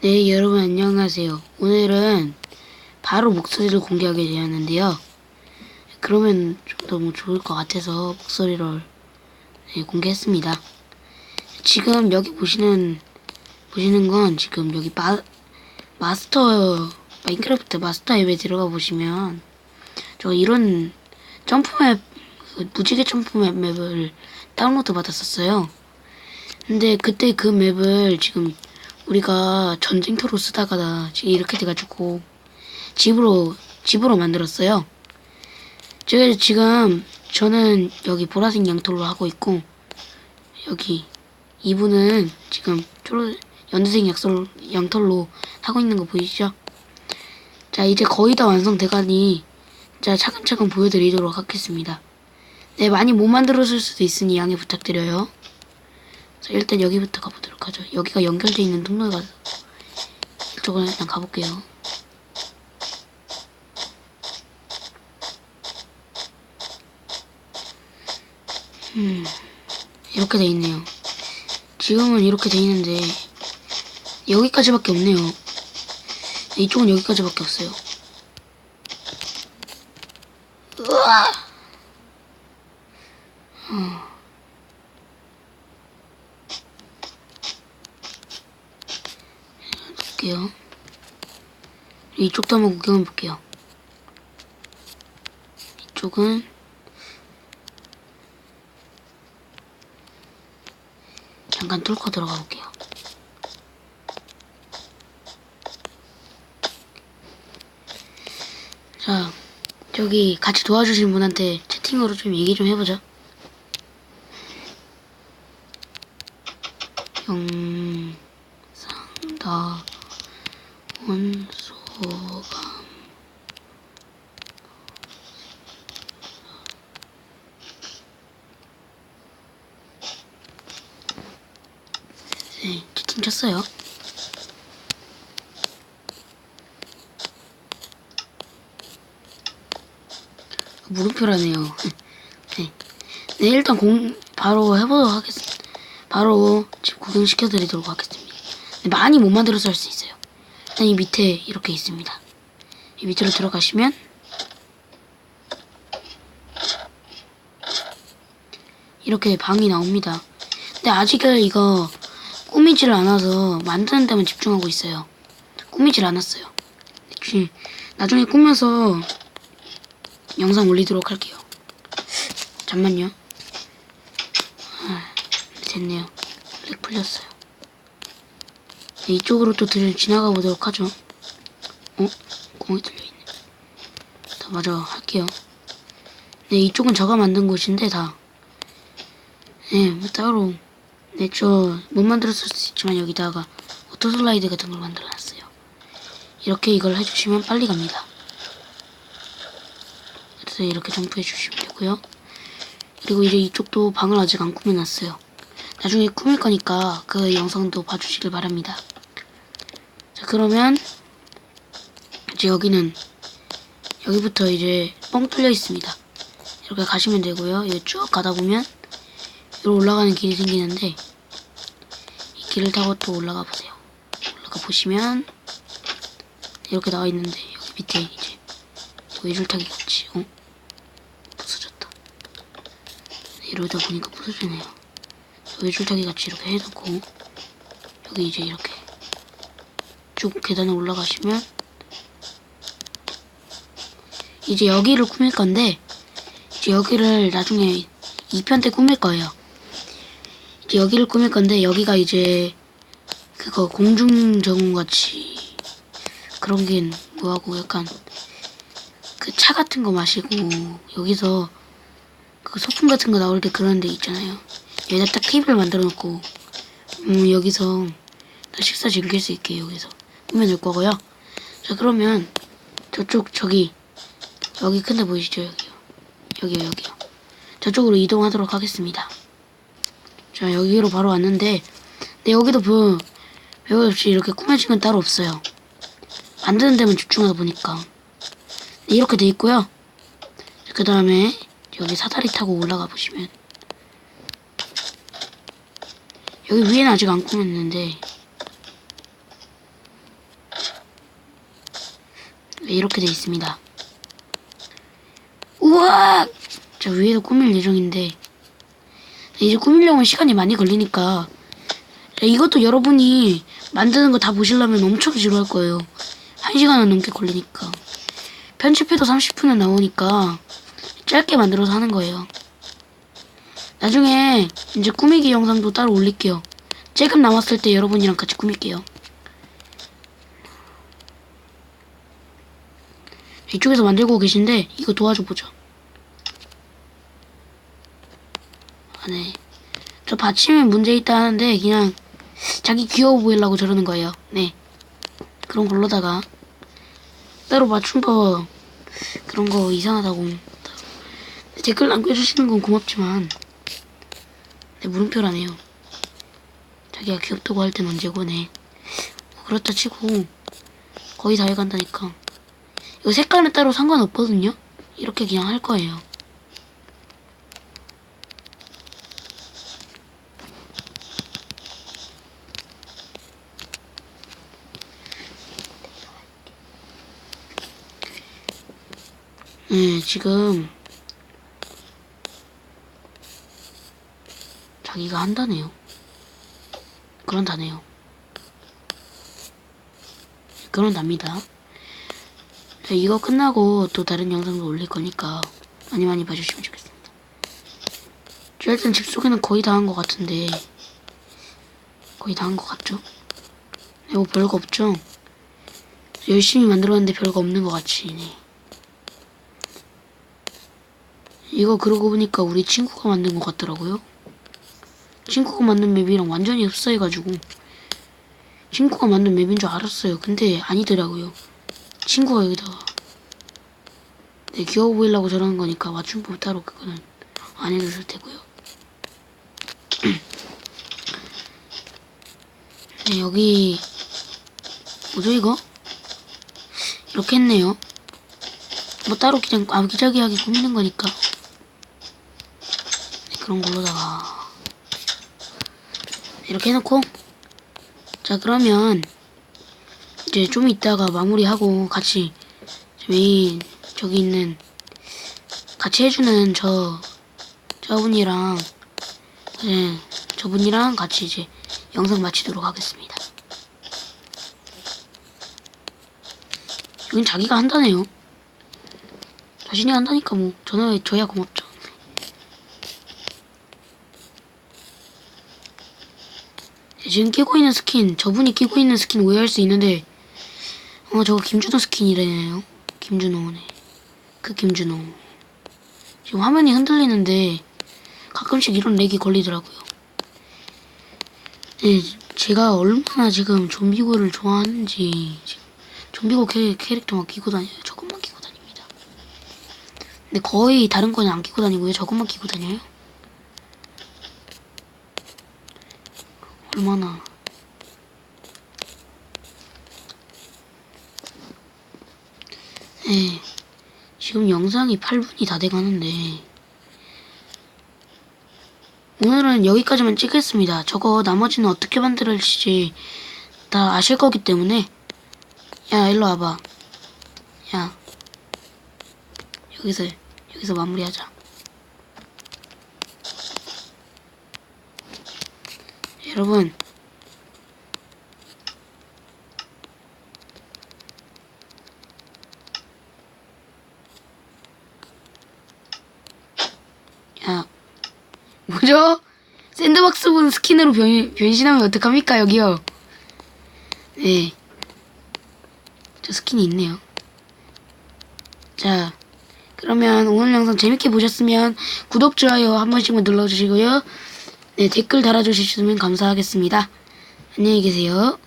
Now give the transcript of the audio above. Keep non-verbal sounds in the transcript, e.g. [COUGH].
네, 여러분 안녕하세요. 오늘은 바로 목소리를 공개하게 되었는데요. 그러면 좀더뭐 좋을 것 같아서 목소리를 네, 공개했습니다. 지금 여기 보시는 보시는 건 지금 여기 마, 마스터 마인크래프트 마스터 앱에 들어가 보시면 저 이런 점프맵 그 무지개 점프맵 맵을 다운로드 받았었어요. 근데 그때 그 맵을 지금 우리가 전쟁터로 쓰다가 이렇게 돼가지고 집으로 집으로 만들었어요. 제가 지금 저는 여기 보라색 양털로 하고 있고 여기 이분은 지금 초록 연두색 약솔 양털로 하고 있는 거 보이시죠? 자 이제 거의 다 완성돼가니 자 차근차근 보여드리도록 하겠습니다. 네 많이 못 만들었을 수도 있으니 양해 부탁드려요. 자, 일단 여기부터 가보도록 하죠. 여기가 연결돼 있는 통로가 이쪽으로 일단 가볼게요. 음, 이렇게 돼 있네요. 지금은 이렇게 돼 있는데 여기까지밖에 없네요. 이쪽은 여기까지밖에 없어요. 으아! 볼게요. 이쪽도 한번 구경해 볼게요. 이쪽은 잠깐 뚫고 들어가 볼게요. 자, 저기 같이 도와주신 분한테 채팅으로 좀 얘기 좀 해보자. 영상다 온소감 네, 채팅 쳤어요. 물음표라네요. [LAUGHS] 네. 네, 일단 공, 바로 해보도록 하겠습니다. 바로 집 구경시켜드리도록 하겠습니다. 네, 많이 못 만들어서 할 수 있어요. 일단 이 밑에 이렇게 있습니다. 이 밑으로 들어가시면 이렇게 방이 나옵니다. 근데 아직은 이거 꾸미지를 않아서 만드는 데만 집중하고 있어요. 꾸미질 않았어요. 나중에 꾸며서 영상 올리도록 할게요. 잠만요. 아, 됐네요. 렉 풀렸어요. 네, 이쪽으로 또 들, 지나가 보도록 하죠. 어? 공이 뚫려있네. 다 맞아, 할게요. 네, 이쪽은 제가 만든 곳인데, 다. 네, 뭐 따로. 네, 저, 못 만들었을 수 있지만, 여기다가 오토슬라이드 같은 걸 만들어 놨어요. 이렇게 이걸 해주시면 빨리 갑니다. 그래서 이렇게 점프해 주시면 되고요. 그리고 이제 이쪽도 방을 아직 안 꾸며놨어요. 나중에 꾸밀 거니까 그 영상도 봐주시길 바랍니다. 자 그러면 이제 여기는 여기부터 이제 뻥 뚫려 있습니다. 이렇게 가시면 되고요. 이거 쭉 가다 보면 여기로 올라가는 길이 생기는데 이 길을 타고 또 올라가 보세요. 올라가 보시면 이렇게 나와 있는데 여기 밑에 이제 외줄타기 같이 어? 부서졌다. 이러다 보니까 부서지네요. 외줄타기 같이 이렇게 해놓고 여기 이제 이렇게 쭉 계단에 올라가시면 이제 여기를 꾸밀 건데 이제 여기를 나중에 2편 때 꾸밀 거예요. 여기를 꾸밀 건데 여기가 이제 그거 공중 정원 같이 그런 게 뭐하고 약간 그 차 같은 거 마시고 여기서 그 소품 같은 거 나올 때 그런 데 있잖아요. 여기다 딱 테이블 만들어 놓고 음 여기서 다 식사 즐길 수 있게 여기서 꾸며놓을 거고요. 자 그러면 저쪽 저기 여기 큰 데 보이시죠 여기요. 여기요 여기요. 저쪽으로 이동하도록 하겠습니다. 자 여기로 바로 왔는데 근데 여기도 뭐 별거 없이 이렇게 꾸며진 건 따로 없어요. 만드는 데만 집중하다 보니까 네, 이렇게 돼 있고요. 그 다음에 여기 사다리 타고 올라가 보시면 여기 위에는 아직 안 꾸몄는데 네, 이렇게 돼 있습니다. 우와! 자, 위에도 꾸밀 예정인데, 네, 이제 꾸밀려면 시간이 많이 걸리니까, 네, 이것도 여러분이 만드는 거 다 보시려면 엄청 지루할 거예요. 한 시간은 넘게 걸리니까. 편집해도 30분은 나오니까, 짧게 만들어서 하는 거예요. 나중에 이제 꾸미기 영상도 따로 올릴게요. 조금 남았을 때 여러분이랑 같이 꾸밀게요. 이쪽에서 만들고 계신데 이거 도와줘 보죠. 네. 저 받침에 문제 있다 하는데 그냥 자기 귀여워 보이려고 저러는 거예요. 네. 그런 걸로다가 따로 맞춘 거 그런 거 이상하다고 댓글 남겨주시는 건 고맙지만 네, 물음표라네요. 자기가 귀엽다고 할 땐 언제고 네. 뭐 그렇다 치고 거의 다 해간다니까. 이거 색깔은 따로 상관없거든요. 이렇게 그냥 할 거예요. 네, 지금 자기가 한다네요. 그런다네요. 그런답니다. 네, 이거 끝나고 또 다른 영상도 올릴 거니까 많이 많이 봐주시면 좋겠습니다. 저 일단 집 소개는 거의 다 한 것 같은데 거의 다 한 것 같죠? 네, 뭐 별거 없죠? 열심히 만들었는데 별거 없는 것 같이 네. 이거 그러고 보니까 우리 친구가 만든 것 같더라고요. 친구가 만든 맵이랑 완전히 흡사해가지고 친구가 만든 맵인 줄 알았어요. 근데 아니더라고요. 친구가 여기다가 네, 귀여워 보이려고 저러는 거니까 맞춤법 따로 그거는 안 해주실 테고요. [CLEARS THROAT] 네, 여기 뭐죠 이거? 이렇게 했네요. 뭐 따로 그냥 아기자기하게 꾸미는 거니까 네, 그런 걸로다가 이렇게 해놓고 자 그러면 이제 좀 이따가 마무리하고 같이 메인 저기 있는 같이 해주는 저 저분이랑 네, 저분이랑 같이 이제 영상 마치도록 하겠습니다. 여긴 자기가 한다네요. 자신이 한다니까 뭐 저는 저야 고맙죠. 지금 끼고 있는 스킨 저분이 끼고 있는 스킨 오해할 수 있는데 어 저거 김준호 스킨이래요. 김준호네. 그 김준호. 지금 화면이 흔들리는데 가끔씩 이런 렉이 걸리더라고요. 네, 제가 얼마나 지금 좀비고를 좋아하는지 좀비고 캐, 캐릭터만 끼고 다녀요. 저것만 끼고 다닙니다. 근데 거의 다른 거는 안 끼고 다니고요. 저것만 끼고 다녀요. 얼마나 네, 지금 영상이 8분이 다 돼가는데 오늘은 여기까지만 찍겠습니다. 저거 나머지는 어떻게 만들어질지 다 아실 거기 때문에 야 일로 와봐. 야 여기서 여기서 마무리하자. 여러분 야 뭐죠? 샌드박스 분 스킨으로 변, 변신하면 어떡합니까 여기요 네. 저 스킨이 있네요 자 그러면 오늘 영상 재밌게 보셨으면 구독, 좋아요 한 번씩만 눌러주시고요 네 댓글 달아주시면 감사하겠습니다. 안녕히 계세요